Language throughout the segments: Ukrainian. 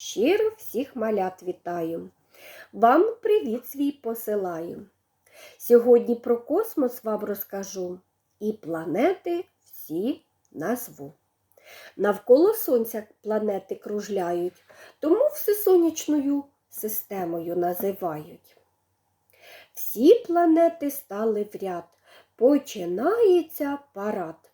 Щиро всіх малят вітаю. Вам привіт свій посилаю. Сьогодні про космос вам розкажу і планети всі назву. Навколо Сонця планети кружляють, тому всесонячною системою називають. Всі планети стали в ряд, починається парад.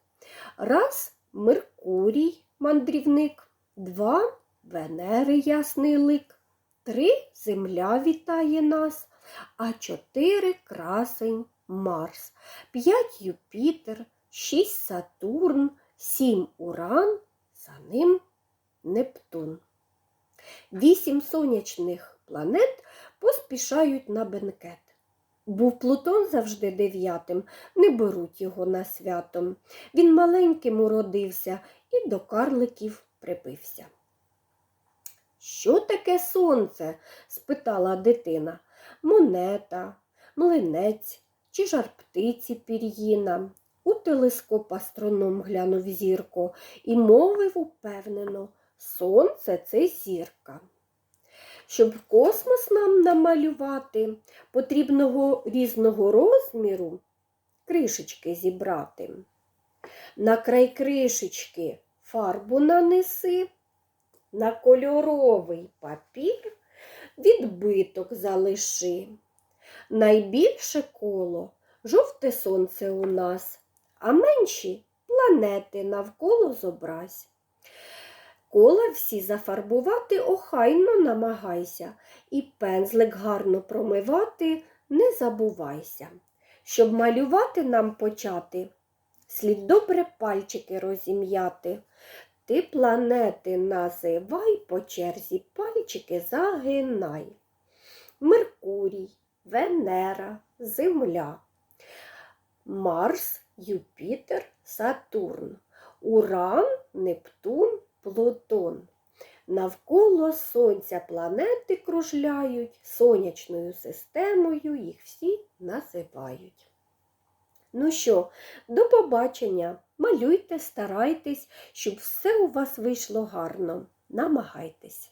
Раз Меркурій, мандрівник, два Венери ясний лик, три Земля вітає нас, а чотири красень Марс, п'ять Юпітер, шість Сатурн, сім Уран, за ним Нептун. Вісім сонячних планет поспішають на бенкет. Був Плутон завжди дев'ятим, не беруть його на святом. Він маленьким уродився і до карликів прибився. Що таке сонце? спитала дитина. Монета, млинець чи жар птиці пір'їна. У телескоп астроном глянув зірку і мовив упевнено Сонце це зірка. Щоб космос нам намалювати, потрібного різного розміру кришечки зібрати. На край кришечки фарбу нанеси, на кольоровий папір відбиток залиши. Найбільше коло жовте сонце у нас, а менші планети навколо зобразь. Кола всі зафарбувати охайно намагайся, і пензлик гарно промивати не забувайся. Щоб малювати нам почати, слід добре пальчики розім'яти. Ти планети називай по черзі пальчики загинай. Меркурій, Венера, Земля, Марс, Юпітер, Сатурн, Уран, Нептун, Плутон. Навколо Сонця планети кружляють, сонячною системою їх всі називають. Ну що, до побачення! Малюйте, старайтесь, щоб все у вас вийшло гарно. Намагайтесь.